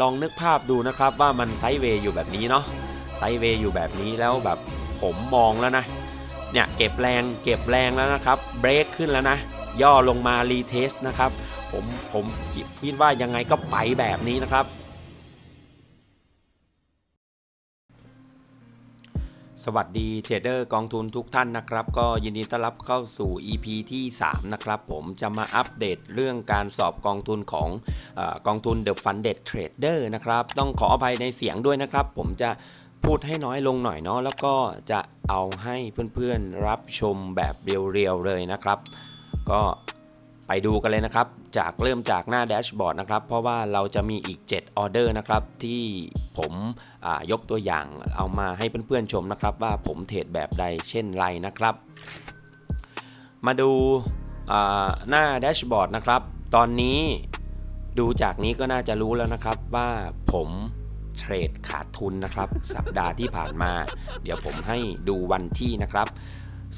ลองนึกภาพดูนะครับว่ามันไซด์เวย์อยู่แบบนี้เนาะไซด์เวย์อยู่แบบนี้แล้วแบบผมมองแล้วนะเนี่ยเก็บแรงเก็บแรงแล้วนะครับเบรกขึ้นแล้วนะ ย่อลงมารีเทสนะครับผมผมคิดว่ายังไงก็ไปแบบนี้นะครับ สวัสดีเทรดเดอร์กองทุนทุกท่านนะครับ ก็ยินดีต้อนรับเข้าสู่ EP ที่ 3 นะครับ ผมจะมาอัปเดตเรื่องการสอบกองทุนของอกองทุน The Funded Trader นะครับ ต้องขออภัยในเสียงด้วยนะครับ ผมจะพูดให้น้อยลงหน่อยเนาะแล้วก็จะเอาให้เพื่อนๆรับชมแบบเรียวๆเลยนะครับ ก็ ไปดูกันเลยนะครับ จากเริ่มจากหน้าแดชบอร์ดนะครับ เพราะว่าเราจะมีอีก 7 ออเดอร์นะครับ ที่ผมยกตัวอย่างเอามาให้เพื่อนๆชมนะครับ ว่าผมเทรดแบบใดเช่นไรนะครับ มาดูหน้าแดชบอร์ดนะครับ ตอนนี้ดูจากนี้ก็น่าจะรู้แล้วนะครับว่าผมเทรดขาดทุนนะครับ สัปดาห์ที่ผ่านมา เดี๋ยวผมให้ดูวันที่นะครับ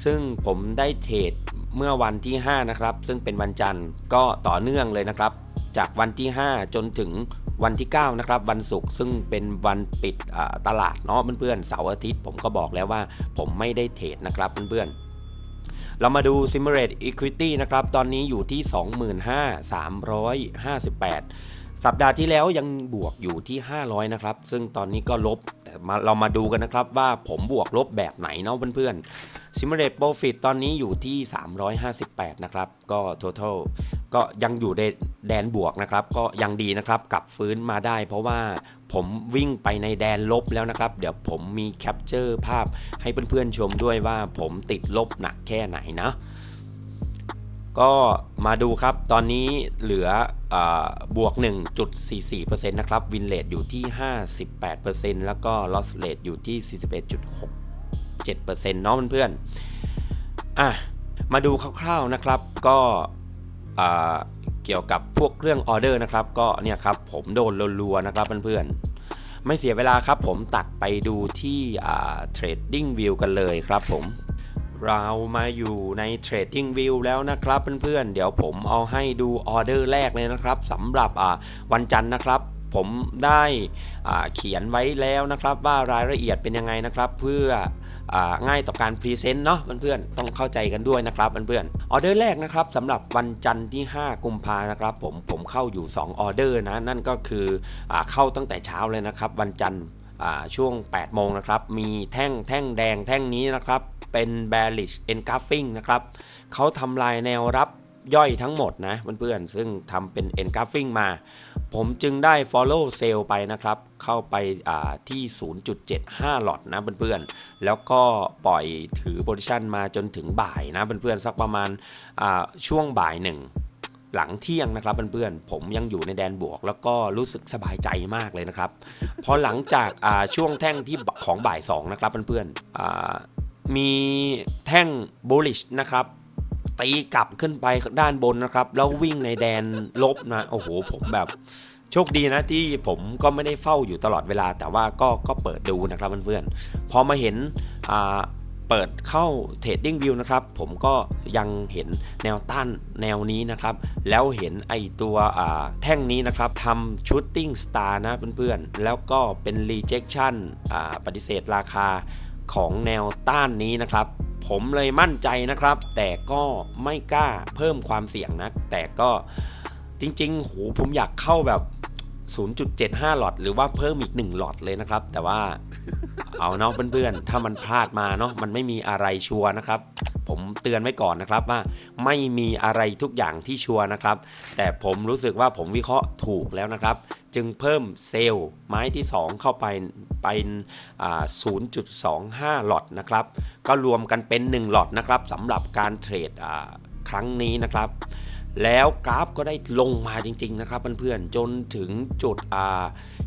ซึ่งผมได้เทรด เมื่อวันที่ 5 นะครับ ซึ่งเป็นวันจันทร์ก็ต่อเนื่องเลยนะครับ จากวันที่ 5 จนถึงวันที่ 9 นะครับ วันศุกร์ซึ่งเป็นวันปิดตลาดเนาะเพื่อนๆเสาร์อาทิตย์ผมก็บอกแล้วว่า ผมไม่ได้เทรดนะครับเพื่อนๆเรามาดู Simulate Equity นะครับ ตอนนี้อยู่ที่ 25,358 สัปดาห์ที่แล้วยังบวกอยู่ที่ 500 นะครับ ซึ่งตอนนี้ก็ลบ แต่มาเรามาดูกันนะครับว่าผมบวกลบแบบไหนเนาะเพื่อนๆ Simulate Profit ตอนนี้อยู่ที่ 358 นะครับ ก็ Total ก็ยังอยู่ในแดนบวกนะครับ ก็ยังดีนะครับกลับฟื้นมาได้ เพราะว่าผมวิ่งไปในแดนลบแล้วนะครับ เดี๋ยวผมมีแคปเจอร์ภาพให้เพื่อนๆชมด้วยว่าผมติดลบหนักแค่ไหนนะก็มาดูครับตอนนี้เหลืออบวก 1.44%นะครับวินเลทอยู่ที่ 58%แล้วก็ loss rate อยู่ที่ 41.67%เนาะเพื่อนๆอะมาดูคร่าวๆนะครับก็เกี่ยวกับพวกเครื่องออเดอร์นะครับ ก็เนี่ยครับผมโดนรัวๆนะครับเพื่อนๆไม่เสียเวลาครับผมตัดไปดูที่อ่า Trading View กันเลยครับผมเรามาอยู่ใน Trading View แล้วนะครับเพื่อนๆเดี๋ยวผมเอาให้ดูออเดอร์แรกเลยนะครับสำหรับวันจันทร์นะครับ ผมได้เขียนไว้แล้วนะครับว่ารายละเอียดเป็นยังไงนะครับ เพื่อง่ายต่อการพรีเซนต์เนาะเพื่อนๆต้องเข้าใจกันด้วยนะครับเพื่อนๆออเดอร์แรกนะครับสำหรับวันจันทร์ที่ 5 กุมภานะครับผมผมเข้าอยู่ 2 ออเดอร์นะนั่นก็คืออเข้าตั้งแต่เช้าเลยนะครับ วันจันทร์ช่วง 8 โมงนะครับ มีแท่งแท่งแดงแท่งนี้นะครับ เป็น bearish engulfing นะครับเขาทำลายแนวรับ ย่อยทั้งหมดนะเพื่อนๆ ซึ่งทำเป็น engulfing มา ผมจึงได้ follow sell ไปนะครับ เข้าไปาที่ 0.75 หลอดนะเพื่อนๆ แล้วก็ปล่อยถือ position มาจนถึงบ่ายนะเพื่อนๆ สักประมาณาช่วงบ่ายหนึ่งหลังเที่ยงนะครับเพื่อนๆ ผมยังอยู่ในแดนบวก แล้วก็รู้สึกสบายใจมากเลยนะครับ พอหลังจากาช่วงแท่งที่ของบ่าย2นะครับเพื่อนๆมีแท่ง bullish นะครับ ตีกลับขึ้นไปด้านบนนะครับ แล้ววิ่งในแดนลบนะ โอ้โห ผมแบบโชคดีนะที่ผมก็ไม่ได้เฝ้าอยู่ตลอดเวลา แต่ว่าก็ก็เปิดดูนะครับเพื่อนๆ พอมาเห็นเปิดเข้า Trading View นะครับ ผมก็ยังเห็นแนวต้านแนวนี้นะครับ แล้วเห็นไอตัวแท่งนี้นะครับทำ Shooting Star นะเพื่อนๆ แล้วก็เป็น Rejection อ่าปฏิเสธราคาของแนวต้านนี้นะครับ ผมเลยมั่นใจนะครับ แต่ก็ไม่กล้าเพิ่มความเสี่ยงนะแต่ก็จริงๆโหผมอยากเข้าแบบ 0.75 หลอดหรือว่าเพิ่มอีก 1 หลอดเลยนะครับ แต่ว่าเอาเนาะเพื่อนๆ ถ้ามันพลาดมาเนาะมันไม่มีอะไรชัวร์นะครับ ผมเตือนไว้ก่อนนะครับว่าไม่มีอะไรทุกอย่างที่ชัวร์นะครับ แต่ผมรู้สึกว่าผมวิเคราะห์ถูกแล้วนะครับ จึงเพิ่มเซลล์ไม้ที่ 2 เข้าไปเป็น0.25 หลอดนะครับ ก็รวมกันเป็น 1 หลอดนะครับสำหรับการเทรดครั้งนี้นะครับ แล้วกราฟก็ได้ลงมาจริง ๆ นะครับเพื่อนๆจนถึงจุดอ่า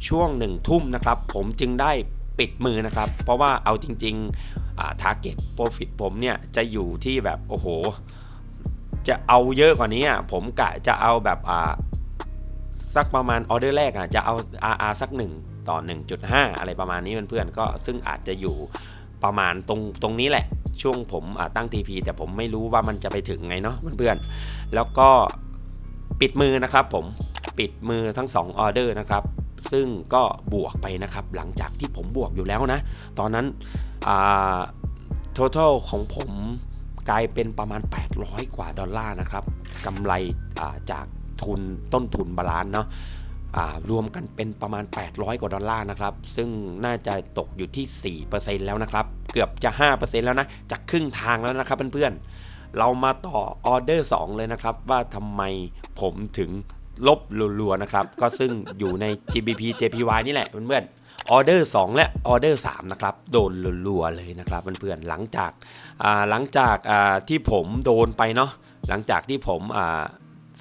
ช่วงหนึ่งทุ่มนะครับ ผมจึงได้ปิดมือนะครับ เพราะว่าเอาจริงๆอ่า target profit ผมเนี่ย จะอยู่ที่แบบโอ้โห จะเอาเยอะกว่านี้ผมกะจะเอาแบบอ่าสักประมาณออเดอร์แรกอะจะเอา RR สัก 1 ต่อ 1.5 อะไรประมาณนี้เพื่อนๆก็ซึ่งอาจจะอยู่ ประมาณตรงตรงนี้แหละ ช่วงผมตั้ง TP แต่ผมไม่รู้ว่ามันจะไปถึงไงเนาะเพื่อนๆแล้วก็ปิดมือนะครับผมปิดมือทั้ง 2 ออเดอร์นะครับ ซึ่งก็บวกไปนะครับ หลังจากที่ผมบวกอยู่แล้วนะ ตอนนั้นอ่า total ของผมกลายเป็นประมาณ 800 กว่าดอลลาร์นะครับกำไรจากทุนต้นทุนบาลานซ์เนาะ รวมกันเป็นประมาณ 800 กว่าดอลลาร์นะครับ ซึ่งน่าจะตกอยู่ที่ 4%แล้วนะครับ เกือบจะ 5%แล้วนะ จากครึ่งทางแล้วนะครับเพื่อนๆ เรามาต่อออเดอร์ 2 เลยนะครับ ว่าทำไมผมถึงลบรัวๆนะครับ ก็ซึ่งอยู่ใน GBP JPY นี่แหละเพื่อนๆออเดอร์ 2 และออเดอร์3นะครับโดนรัวๆเลยนะครับเพื่อนๆหลังจากหลังจากที่ผมโดนไปเนาะหลังจากที่ผมอ่า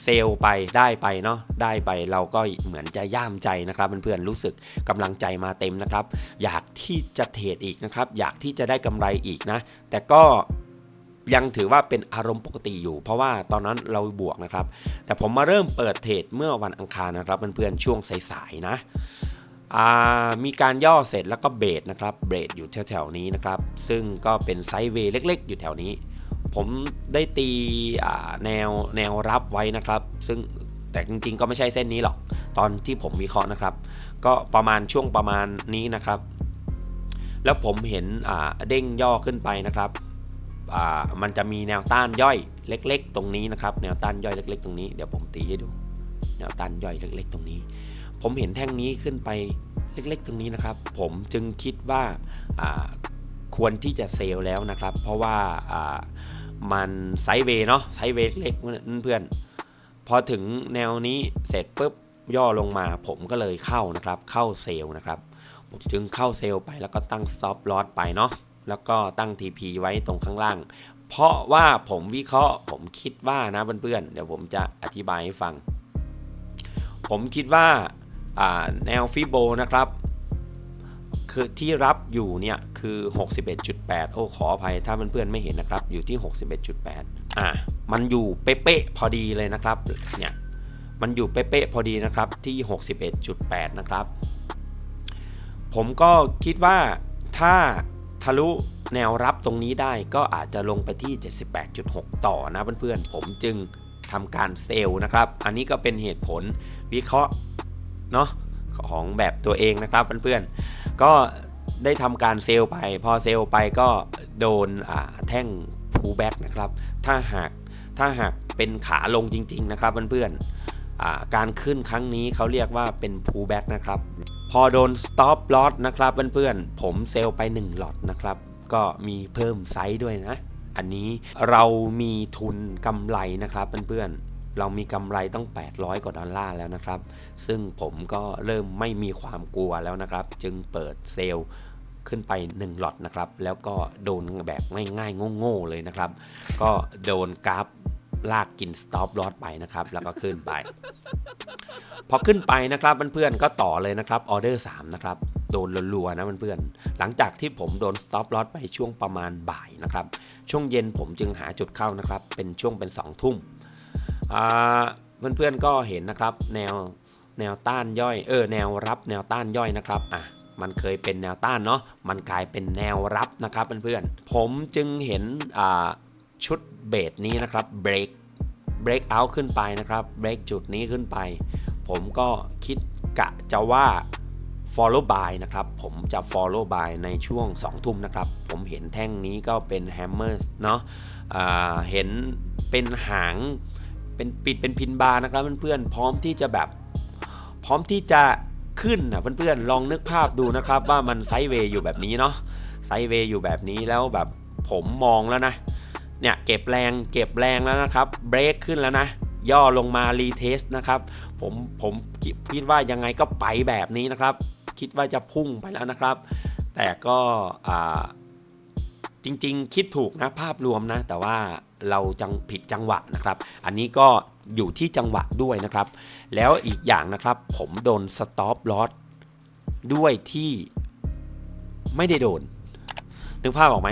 เซลไปได้ไปเนาะได้ไปเราก็เหมือนจะย่ามใจนะครับเพื่อนๆรู้สึกกำลังใจมาเต็มนะครับ อยากที่จะเทรดอีกนะครับ อยากที่จะได้กำไรอีกนะ แต่ก็ยังถือว่าเป็นอารมณ์ปกติอยู่ เพราะว่าตอนนั้นเราบวกนะครับ แต่ผมมาเริ่มเปิดเทรดเมื่อวันอังคารนะครับเพื่อนๆช่วงสายๆนะมีการย่อเสร็จแล้วก็เบรดนะครับเบรดอยู่แถวๆนี้นะครับ ซึ่งก็เป็นไซด์เวย์เล็ก ๆ อยู่แถวนี้ ผมได้ตีแนวแนวรับไว้นะครับ ซึ่งแต่จริงๆ ก็ไม่ใช่เส้นนี้หรอก ตอนที่ผมวิเคราะห์นะครับ ก็ประมาณช่วงประมาณนี้นะครับ แล้วผมเห็นเด้งย่อขึ้นไปนะครับมันจะมีแนวต้านย่อยเล็ก ๆ ตรงนี้นะครับ แนวต้านย่อยเล็ก ๆ ตรงนี้เดี๋ยวผมตีให้ดู แนวต้านย่อยเล็ก ๆ ตรงนี้ ผมเห็นแท่งนี้ขึ้นไปเล็ก ๆ ตรงนี้นะครับ ผมจึงคิดว่าควรที่จะเซลล์แล้วนะครับ เพราะว่าอ่า มันไซด์เวย์เนาะไซด์เวย์เล็กเพื่อนพอถึงแนวนี้เสร็จปุ๊บย่อลงมาผมก็เลยเข้านะครับ เข้าเซลล์นะครับ ผมจึงเข้าเซลล์ไปแล้วก็ตั้ง stop loss ไปเนาะแล้วก็ตั้ง TP ไว้ตรงข้างล่าง เพราะว่าผมวิเคราะห์ ผมคิดว่านะเพื่อนๆเดี๋ยวผมจะอธิบายให้ฟัง ผมคิดว่าอ่าแนวฟิโบนะครับ คือที่รับอยู่เนี่ยคือ 61.8 โอ้ขออภัยถ้าเพื่อนๆไม่เห็นนะครับ อยู่ที่ 61.8 อะ มันอยู่เป๊ะๆพอดีเลยนะครับ เนี่ย มันอยู่เป๊ะๆพอดีนะครับที่ 61.8 นะครับ ผมก็คิดว่าถ้าทะลุแนวรับตรงนี้ได้ก็อาจจะลงไปที่ 78.6 ต่อนะเพื่อนๆ ผมจึงทำการเซลล์นะครับ อันนี้ก็เป็นเหตุผลวิเคราะห์เนาะของแบบตัวเองนะครับเพื่อนๆ ก็ได้ทำการเซลไปพอเซลไปก็โดนแท่ง pullback นะครับถ้าหากถ้าหากเป็นขาลงจริง ๆ นะครับเพื่อนๆอ่าการขึ้นครั้งนี้เขาเรียกว่าเป็น pullback นะครับพอโดน stop loss นะครับเพื่อนๆผมเซลไป1ลอตนะครับก็มีเพิ่มไซส์ด้วยนะ อันนี้เรามีทุนกำไรนะครับเพื่อนๆ เรามีกำไรต้อง 800 กว่าดอลลาร์แล้วนะครับ ซึ่งผมก็เริ่มไม่มีความกลัวแล้วนะครับ จึงเปิดเซลล์ขึ้นไป1ล็อตนะครับ แล้วก็โดนแบบง่ายๆโง่ๆเลยนะครับ ก็โดนกราฟลากกิน stop loss ไปนะครับ แล้วก็ขึ้นไป พอขึ้นไปนะครับเพื่อนๆก็ต่อเลยนะครับออเดอร์3นะครับโดนรัวๆนะเพื่อนๆหลังจากที่ผมโดน stop loss ไปช่วงประมาณบ่ายนะครับ ช่วงเย็นผมจึงหาจุดเข้านะครับ เป็นช่วงเป็น 2 ทุ่ม เพื่อนๆก็เห็นนะครับแนวแนวต้านย่อย เออแนวรับแนวต้านย่อยนะครับอะมันเคยเป็นแนวต้านเนาะมันกลายเป็นแนวรับนะครับเพื่อนๆผมจึงเห็นชุดเบสนี้นะครับ break break out ขึ้นไปนะครับ break จุดนี้ขึ้นไป ผมก็คิดกะจะว่า follow by นะครับ ผมจะ follow by ในช่วง 2 ทุ่มนะครับ ผมเห็นแท่งนี้ก็เป็น hammer เนาะเห็นเป็นหาง เป็นปิดเป็นพินบาร์นะครับเพื่อนๆพร้อมที่จะแบบ พร้อมที่จะขึ้นนะเพื่อนๆลองนึกภาพดูนะครับ ว่ามันไซด์เวย์อยู่แบบนี้เนาะไซด์เวย์อยู่แบบนี้แล้วแบบผมมองแล้วนะเนี่ยเก็บแรงเก็บแรงแล้วนะครับเบรกขึ้นแล้วนะย่อลงมารีเทสนะครับผมผมคิดว่ายังไงก็ไปแบบนี้นะครับ คิดว่าจะพุ่งไปแล้วนะครับ แต่ก็จริงๆ คิดถูกนะภาพรวมนะ แต่ว่า เราจังผิดจังหวะนะครับ อันนี้ก็อยู่ที่จังหวะด้วยนะครับ แล้วอีกอย่างนะครับผมโดนสต็อปลอสด้วยที่ไม่ได้โดน นึกภาพออกไหม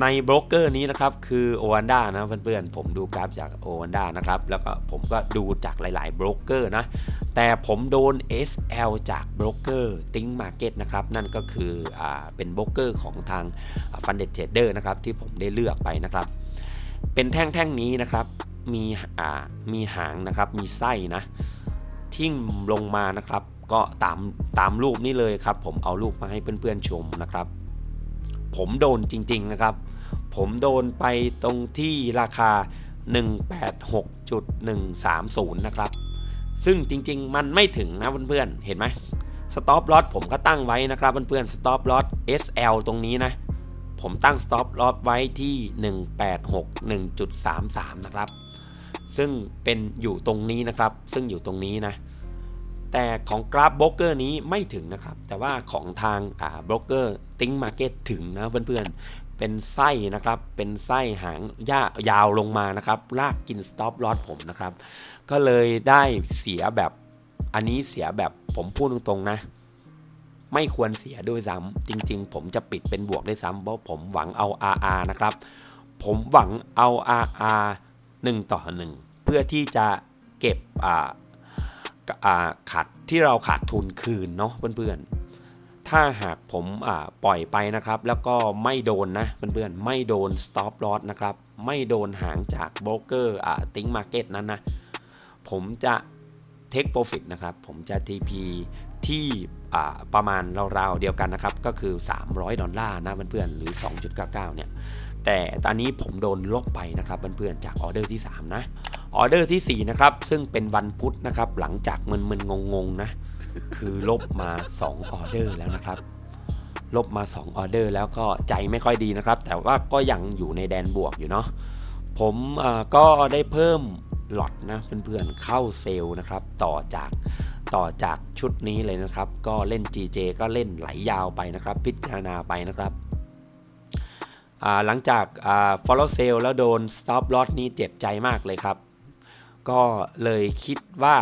ในโบรกเกอร์นี้นะครับคือโอวันด้านะเพื่อนๆผมดูกราฟจากโอวันด้านะครับแล้วก็ผมก็ดูจากหลายๆโบรกเกอร์นะแต่ผมโดน SL จากโบรกเกอร์ติ้งมาร์เก็ตนะครับนั่นก็คืออ่าเป็นโบรกเกอร์ของทางฟันเด d เทรดเดอร์นะครับที่ผมได้เลือกไปนะครับ เป็นแท่งๆนี้นะครับมีอ่ามีหางนะครับมีไส้นะทิ่มลงมานะครับก็ตามตามรูปนี้เลยครับ ผมเอารูปมาให้เพื่อนๆชมนะครับ ผมโดนจริงๆนะครับ ผมโดนไปตรงที่ราคา 186.130 นะครับ ซึ่งจริงๆ มันไม่ถึงนะเพื่อนๆ เห็นไหมสต็อปลอสผมก็ตั้งไว้นะครับเพื่อนๆสต็อปลอส SL ตรงนี้นะ ผมตั้งสต็อปลอสไว้ที่ 186.1.33 นะครับ ซึ่งเป็นอยู่ตรงนี้นะครับ ซึ่งอยู่ตรงนี้นะ แต่ของกราฟบล็อกเกอร์นี้ไม่ถึงนะครับ แต่ว่าของทางอ่าบล็อกเกอร์ติ้งมาร์เก็ตถึงนะเพื่อนๆ เป็นไส้นะครับ เป็นไส้หางย่ายาวลงมานะครับ ลากกินสต็อปลอสผมนะครับ ก็เลยได้เสียแบบอันนี้เสียแบบผมพูดตรงๆนะ ไม่ควรเสียด้วยซ้ำจริง ๆ ผมจะปิดเป็นบวกด้วยซ้ำเพราะผมหวังเอา RR นะครับ ผมหวังเอา RR 1 ต่อ 1 เพื่อที่จะเก็บอ่า ขาดที่เราขาดทุนคืนเนาะเพื่อนๆ ถ้าหากผมปล่อยไปนะครับ แล้วก็ไม่โดนนะเพื่อนๆ ไม่โดน stop loss นะครับ ไม่โดนหางจากโบรกเกอร์อ่าติ้งมาร์เก็ตนั้นนะ ผมจะ take profit นะครับ ผมจะ TP ที่อ่าประมาณราวๆเดียวกันนะครับ ก็คือ 300 ดอลลาร์นะเพื่อนๆ หรือ 2.99 เนี่ย แต่ตอนนี้ผมโดนลบไปนะครับเพื่อนๆจากออเดอร์ที่ 3 นะออเดอร์ที่ 4 นะครับ ซึ่งเป็นวันพุธนะครับ หลังจากมึนๆงงๆนะ คือลบมา 2 ออเดอร์แล้วนะครับ ลบมา 2 ออเดอร์แล้วก็ใจไม่ค่อยดีนะครับ แต่ว่าก็ยังอยู่ในแดนบวกอยู่เนาะผมก็ได้เพิ่มหลอตนะเพื่อนๆเข้าเซลล์นะครับ ต่อจากต่อจากชุดนี้เลยนะครับ ก็เล่น GJ ก็เล่นไหลยาวไปนะครับ พิจารณาไปนะครับ หลังจาก follow sale แล้วโดน stop loss นี้เจ็บใจมากเลยครับ ก็เลยคิดว่า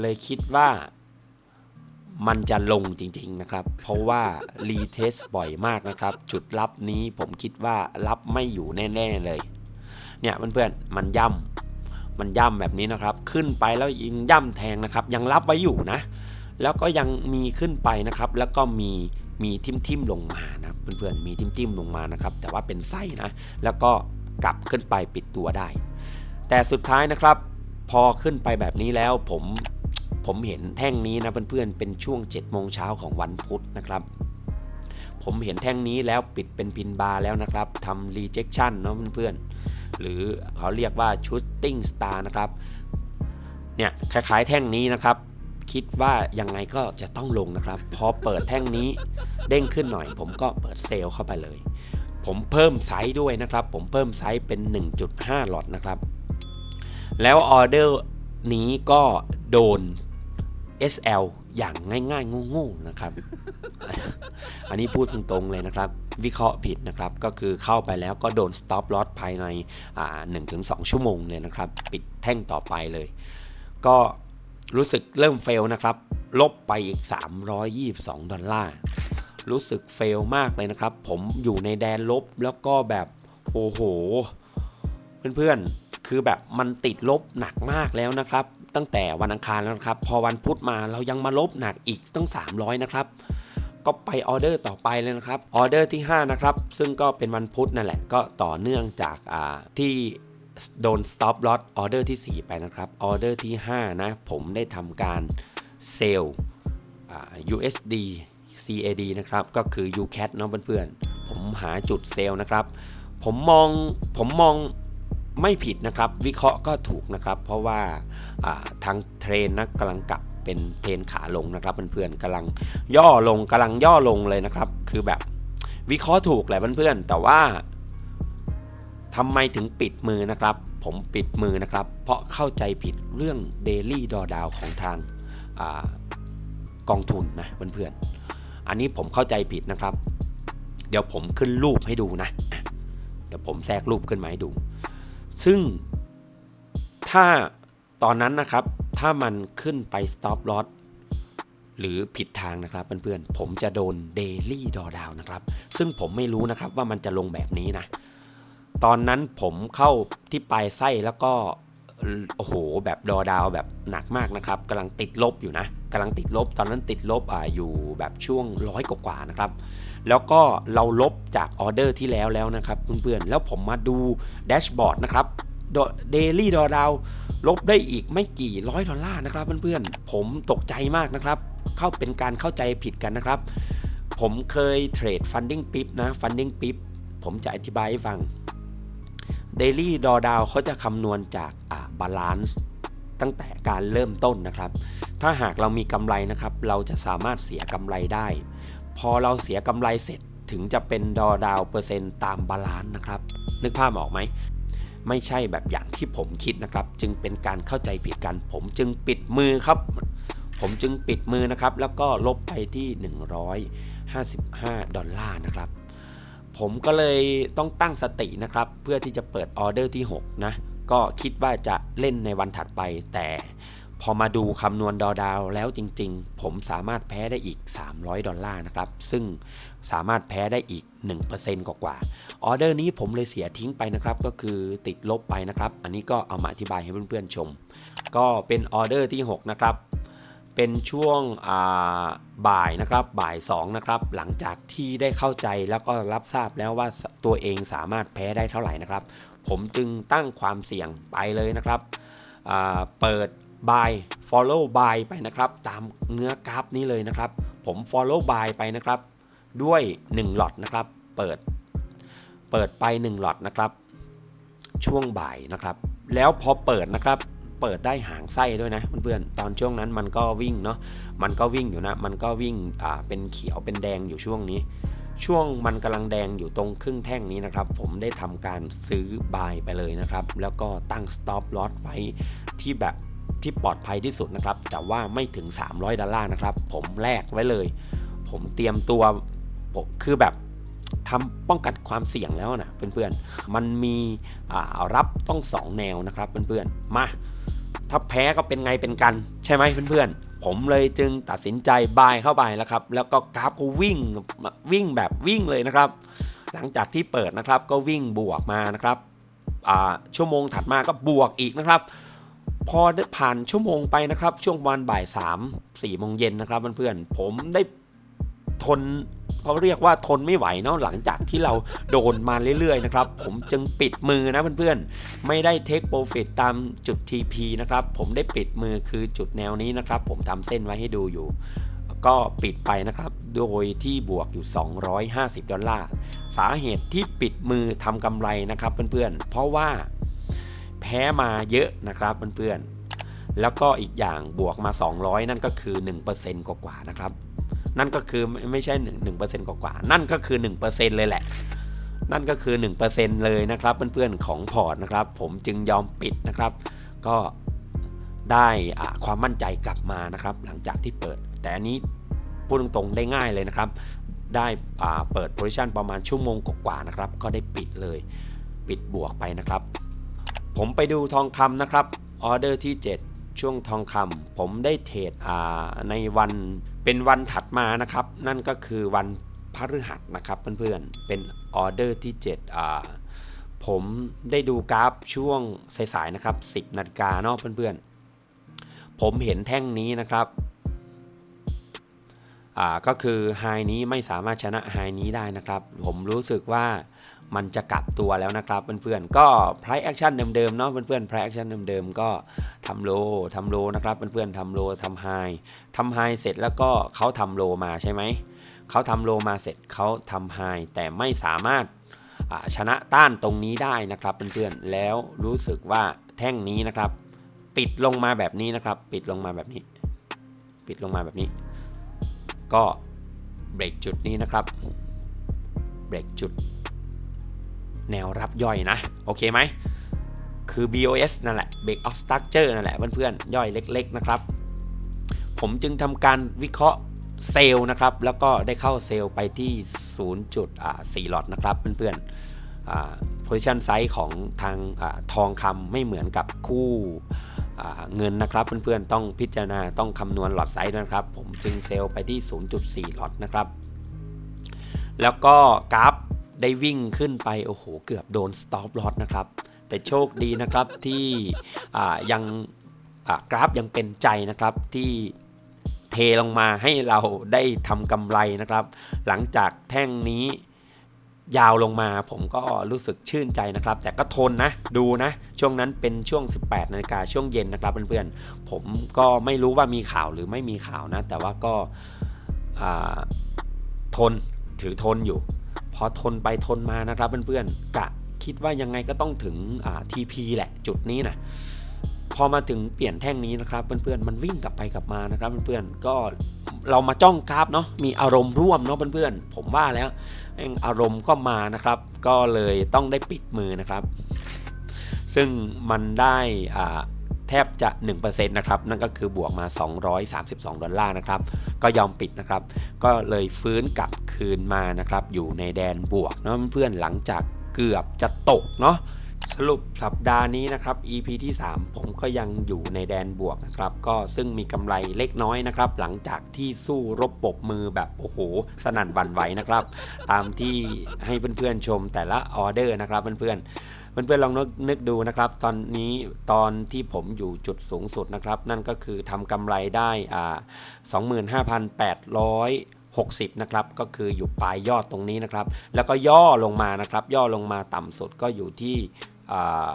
เลยคิดว่ามันจะลงจริงๆนะครับ เพราะว่ารีเทสบ่อยมากนะครับ จุดรับนี้ผมคิดว่ารับไม่อยู่แน่ๆเลย เนี่ยเพื่อนๆมันย่ำมันย่ำแบบนี้นะครับ ขึ้นไปแล้วยิงย่ำแทงนะครับ ยังรับไว้อยู่นะ แล้วก็ยังมีขึ้นไปนะครับ แล้วก็มี มีทิมทิมๆลงมานะเพื่อนๆมีทิมทิมๆลงมานะครับ แต่ว่าเป็นไส้นะ แล้วก็กลับขึ้นไปปิดตัวได้ แต่สุดท้ายนะครับ พอขึ้นไปแบบนี้แล้วผมผมเห็นแท่งนี้นะเพื่อนๆเป็นช่วง7โมงเช้าของวันพุธนะครับผมเห็นแท่งนี้แล้วปิดเป็นพินบาร์แล้วนะครับทำ rejection เนาะเพื่อนๆ หรือเขาเรียกว่า shooting star นะครับ เนี่ยคล้ายๆแท่งนี้นะครับ คิดว่ายังไงก็จะต้องลงนะครับ พอเปิดแท่งนี้เด้งขึ้นหน่อย ผมก็เปิดเซลล์เข้าไปเลย ผมเพิ่มไซส์ด้วยนะครับ ผมเพิ่มไซส์เป็น 1.5 หลอดนะครับ แล้วออเดอร์นี้ก็โดน SL อย่างง่ายๆโง่ๆนะครับ อันนี้พูดตรงๆเลยนะครับ วิเคราะห์ผิดนะครับ ก็คือเข้าไปแล้วก็โดน stop loss ภายในอ่า1-2 ชั่วโมงเลยนะครับ ปิดแท่งต่อไปเลย ก็ รู้สึกเริ่มเฟลนะครับ ลบไปอีก 322 ดอลลาร์ รู้สึกเฟลมากเลยนะครับ ผมอยู่ในแดนลบแล้วก็แบบโอ้โห เพื่อนๆ คือแบบมันติดลบหนักมากแล้วนะครับ ตั้งแต่วันอังคารแล้วครับ พอวันพุธมาเรายังมาลบหนักอีกตั้ง 300 นะครับก็ไปออเดอร์ต่อไปเลยนะครับออเดอร์ที่ 5 นะครับ ซึ่งก็เป็นวันพุธนั่นแหละก็ต่อเนื่องจากที่ โดน stop loss ออเดอร์ที่ 4 ไปนะครับ ออเดอร์ที่ 5 นะ ผมได้ทำการเซลล์ USD CAD นะครับ ก็คือ UCAT เนาะเพื่อนๆ ผมหาจุดเซลล์นะครับ ผมมอง ผมมองไม่ผิดนะครับ วิเคราะห์ก็ถูกนะครับ เพราะว่าอ่าทางเทรนนะกำลังกลับเป็นเทรนขาลงนะครับเพื่อนๆกำลังย่อลงกำลังย่อลงเลยนะครับ คือแบบวิเคราะห์ถูกแหละเพื่อนๆแต่ว่า ทำไมถึงปิดมือนะครับ ผมปิดมือนะครับ เพราะเข้าใจผิดเรื่อง Daily d o w d o w ของทางอากองทุนนะเพื่อนๆอันนี้ผมเข้าใจผิดนะครับ เดี๋ยวผมขึ้นรูปให้ดูนะ เดี๋ยวผมแทรกรูปขึ้นมาให้ดู ซึ่งถ้าตอนนั้นนะครับ ถ้ามันขึ้นไป stop loss หรือผิดทางนะครับเพื่อนๆผมจะโดน daily drawdown นะครับ ซึ่งผมไม่รู้นะครับว่ามันจะลงแบบนี้นะ ตอนนั้นผมเข้าที่ปลายไส้แล้วก็โอ้โหแบบดอดาวแบบหนักมากนะครับกำลังติดลบอยู่นะกำลังติดลบ ตอนนั้นติดลบอ่าอยู่แบบช่วงร้อยกว่าๆนะครับ แล้วก็เราลบจากออเดอร์ที่แล้วแล้วนะครับเพื่อนๆแล้วผมมาดูแดชบอร์ดนะครับเดลี่ดอดาวลบได้อีกไม่กี่ร้อยดอลลาร์นะครับเพื่อนๆผมตกใจมากนะครับ เข้าเป็นการเข้าใจผิดกันนะครับ ผมเคยเทรด funding pip นะ funding pip ผมจะอธิบายให้ฟัง Daily d o w d o w เขาจะคำนวณจากอ่า balance ตั้งแต่การเริ่มต้นนะครับ ถ้าหากเรามีกำไรนะครับ เราจะสามารถเสียกำไรได้ พอเราเสียกำไรเสร็จถึงจะเป็นดอดาวเปอร์เซ็นต์ตามบาลานซ์นะครับ นึกภาพออกไหมไม่ใช่แบบอย่างที่ผมคิดนะครับ จึงเป็นการเข้าใจผิดกัน ผมจึงปิดมือครับ ผมจึงปิดมือนะครับ แล้วก็ลบไปที่ 155 ดอลลาร์นะครับ ผมก็เลยต้องตั้งสตินะครับ เพื่อที่จะเปิดออเดอร์ที่ 6 นะ ก็คิดว่าจะเล่นในวันถัดไป แต่พอมาดูคำนวณดอดาวแล้วจริงๆ ผมสามารถแพ้ได้อีก 300 ดอลลาร์นะครับ ซึ่งสามารถแพ้ได้อีก 1%กว่าๆออเดอร์นี้ผมเลยเสียทิ้งไปนะครับ ก็คือติดลบไปนะครับ อันนี้ก็เอามาอธิบายให้เพื่อนๆชม ก็เป็นออเดอร์ที่ 6 นะครับ เป็นช่วงบ่ายนะครับบ่าย2นะครับหลังจากที่ได้เข้าใจแล้วก็รับทราบแล้วว่าตัวเองสามารถแพ้ได้เท่าไหร่นะครับ ผมจึงตั้งความเสี่ยงไปเลยนะครับเปิด buy follow buy ไปนะครับ ตามเนื้อกราฟนี้เลยนะครับ ผม follow buy ไปนะครับ ด้วย 1 หลอดนะครับ เปิด เปิดไป 1 หลอดนะครับ ช่วงบ่ายนะครับ แล้วพอเปิดนะครับ เปิดได้หางไส้ด้วยนะเพื่อนๆตอนช่วงนั้นมันก็วิ่งเนาะมันก็วิ่งอยู่นะ มันก็วิ่งอ่าเป็นเขียวเป็นแดงอยู่ช่วงนี้ ช่วงมันกำลังแดงอยู่ตรงครึ่งแท่งนี้นะครับ ผมได้ทำการซื้อบายไปเลยนะครับ แล้วก็ตั้ง stop loss ไว้ที่แบบที่ปลอดภัยที่สุดนะครับ แต่ว่าไม่ถึง 300 ดอลลาร์นะครับ ผมแลกไว้เลย ผมเตรียมตัวคือแบบ ทำป้องกันความเสี่ยงแล้วนะเพื่อนๆ มันมีรับต้อง 2 แนวนะครับเพื่อนๆ มา ถ้าแพ้ก็เป็นไงเป็นกัน ใช่ไหมเพื่อนๆ ผมเลยจึงตัดสินใจบายเข้าไปแล้วครับ แล้วก็กราฟก็วิ่งวิ่งแบบวิ่งเลยนะครับ หลังจากที่เปิดนะครับก็วิ่งบวกมานะครับชั่วโมงถัดมาก็บวกอีกนะครับ พอผ่านชั่วโมงไปนะครับ ช่วงวันบ่าย3 4โมงเย็นนะครับเพื่อนๆผมได้ทน เขาเรียกว่าทนไม่ไหวเนาะหลังจากที่เราโดนมาเรื่อยๆนะครับผมจึงปิดมือนะเพื่อนๆ ไม่ได้เทคโปรฟิตตามจุด TP นะครับผมได้ปิดมือคือจุดแนวนี้นะครับ ผมทำเส้นไว้ให้ดูอยู่ ก็ปิดไปนะครับ โดยที่บวกอยู่ 250 ดอลลาร์ สาเหตุที่ปิดมือทำกำไรนะครับเพื่อนๆ เพราะว่าแพ้มาเยอะนะครับเพื่อนๆแล้วก็อีกอย่างบวกมา 200 นั่นก็คือ 1%กว่าๆนะครับ นั่นก็คือไม่ใช่1 1%กว่าๆนั่นก็คือ 1%เลยแหละ นั่นก็คือ 1%เลยนะครับเพื่อนๆของพอร์ตนะครับ ผมจึงยอมปิดนะครับ ก็ได้ความมั่นใจกลับมานะครับ หลังจากที่เปิด แต่อันนี้พูดตรงๆได้ง่ายเลยนะครับ ได้เปิด position ประมาณชั่วโมงกว่าๆนะครับ ก็ได้ปิดเลย ปิดบวกไปนะครับ ผมไปดูทองคำนะครับออเดอร์ที่ 7 ช่วงทองคำผมได้เทรดในวันเป็นวันถัดมานะครับ นั่นก็คือวันพฤหัสนะครับเพื่อนๆ เป็นออเดอร์ที่7อ่าผมได้ดูกราฟช่วงสายๆนะครับ 10นาฬิกาเนาะเพื่อนๆ ผมเห็นแท่งนี้นะครับอ่าก็คือไฮนี้ไม่สามารถชนะไฮนี้ได้นะครับ ผมรู้สึกว่า มันจะกลับตัวแล้วนะครับเพื่อนๆก็ price action เดิมๆเนาะเพื่อนๆ price action เดิมๆก็ทำโลทำโลนะครับเพื่อนๆทำโลทำไฮทำไฮเสร็จแล้วก็เขาทำโลมาใช่ไหมเขาทำโลมาเสร็จเขาทำไฮแต่ไม่สามารถชนะต้านตรงนี้ได้นะครับเพื่อนๆแล้วรู้สึกว่าแท่งนี้นะครับ ปิดลงมาแบบนี้นะครับ ปิดลงมาแบบนี้ ปิดลงมาแบบนี้ ก็เบรกจุดนี้นะครับ เบรกจุด แนวรับย่อยนะ โอเคไหม คือ BOS นั่นแหละ Break of Structure นั่นแหละเพื่อนๆ ย่อยเล็ก ๆ นะครับ ผมจึงทำการวิเคราะห์เซลล์นะครับ แล้วก็ได้เข้าเซลล์ไปที่ 0.4หลอดนะครับเพื่อนๆ position size ของทางอทองคำไม่เหมือนกับคู่เงินนะครับเพื่อนๆ ต้องพิจารณาต้องคำนวณหลอดไซส์นะครับ ผมจึงเซลล์ไปที่ 0.4 หลอดนะครับ แล้วก็กราฟ ได้วิ่งขึ้นไปโอ้โหเกือบโดน stop loss นะครับ แต่โชคดีนะครับที่ยังกราฟยังเป็นใจนะครับที่เทลงมาให้เราได้ทำกำไรนะครับ หลังจากแท่งนี้ยาวลงมาผมก็รู้สึกชื่นใจนะครับ แต่ก็ทนนะ ดูนะ ช่วงนั้นเป็นช่วง 18นาฬิกาช่วงเย็นนะครับเพื่อนๆผมก็ไม่รู้ว่ามีข่าวหรือไม่มีข่าวนะ แต่ว่าก็ทนถือทนอยู่ พอทนไปทนมานะครับเพื่อนๆกะคิดว่ายังไงก็ต้องถึงอ่า TP แหละจุดนี้นะพอมาถึงเปลี่ยนแท่งนี้นะครับเพื่อนๆมันวิ่งกลับไปกลับมานะครับเพื่อนๆก็เรามาจ้องกราฟเนาะมีอารมณ์ร่วมเนาะเพื่อนๆผมว่าแล้วอารมณ์ก็มานะครับ ก็เลยต้องได้ปิดมือนะครับ ซึ่งมันได้อ่า บจะ 1%นะครับ นั่นก็คือบวกมา 232 ดอลลาร์นะครับ ก็ยอมปิดนะครับ ก็เลยฟื้นกลับคืนมานะครับ อยู่ในแดนบวกเนาะเพื่อนหลังจากเกือบจะตกเนาะสรุปสัปดาห์นี้นะครับ EP ที่ 3 ผมก็ยังอยู่ในแดนบวกนะครับ ก็ซึ่งมีกำไรเล็กน้อยนะครับ หลังจากที่สู้รบปบมือแบบโอ้โห สนั่นวันไหวนะครับ ตามที่ให้เพื่อนๆชมแต่ละออเดอร์นะครับเพื่อนๆ เพื่อนๆลองนึกนึกดูนะครับ ตอนนี้ตอนที่ผมอยู่จุดสูงสุดนะครับ นั่นก็คือทำกำไรได้อ่า25,860 นะครับ ก็คืออยู่ปลายยอดตรงนี้นะครับ แล้วก็ย่อลงมานะครับ ย่อลงมาต่ำสุดก็อยู่ที่อ่า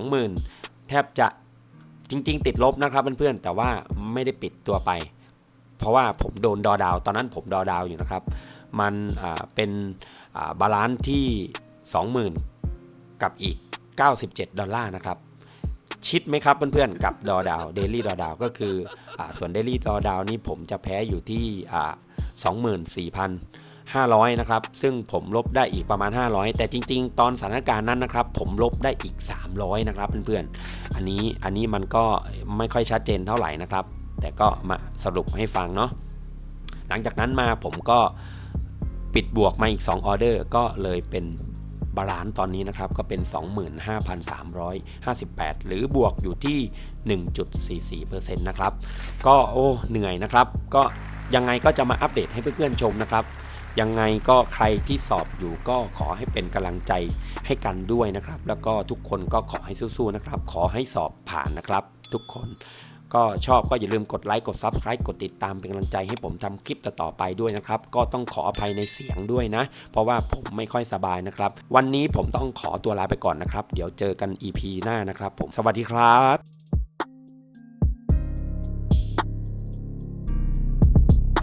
20,000 แทบจะจริง ๆ ติดลบนะครับเพื่อนๆ แต่ว่าไม่ได้ปิดตัวไป เพราะว่าผมโดนดอดาว ตอนนั้นผมดอดาวอยู่นะครับ มันเป็นบาลานซ์ที่ 20,000 กับอีก 97 ดอลลาร์นะครับ ชิดไหมครับเพื่อนๆ กับดอดาวเดลี่ดอดาวก็คืออส่วนเดลี่ดอดาวนี้ผมจะแพ้อยู่ที่ 24,500 นะครับ ซึ่งผมลบได้อีกประมาณ 500 แต่จริง ๆ ตอนสถานการณ์นั้นนะครับ ผมลบได้อีก 300 นะครับเพื่อนๆ อันนี้อันนี้มันก็ไม่ค่อยชัดเจนเท่าไหร่นะครับ แต่ก็มาสรุปให้ฟังเนาะหลังจากนั้นมาผมก็ปิดบวกมาอีก 2 ออเดอร์ก็เลยเป็น บาลานซ์ตอนนี้นะครับก็เป็น 25,358 หรือบวกอยู่ที่ 1.44%นะครับ ก็โอ้เหนื่อยนะครับ ก็ยังไงก็จะมาอัปเดตให้เพื่อนๆชมนะครับยังไงก็ใครที่สอบอยู่ก็ขอให้เป็นกำลังใจให้กันด้วยนะครับ แล้วก็ทุกคนก็ขอให้สู้ๆนะครับ ขอให้สอบผ่านนะครับ ทุกคน ก็ชอบก็อย่าลืมกดไลค์กด Subscribe กดติดตามเป็นกำลังใจให้ผมทำคลิปต่อๆไปด้วยนะครับ ก็ต้องขออภัยในเสียงด้วยนะ เพราะว่าผมไม่ค่อยสบายนะครับ วันนี้ผมต้องขอตัวลาไปก่อนนะครับ เดี๋ยวเจอกัน EP หน้านะครับ ผมสวัสดีครับ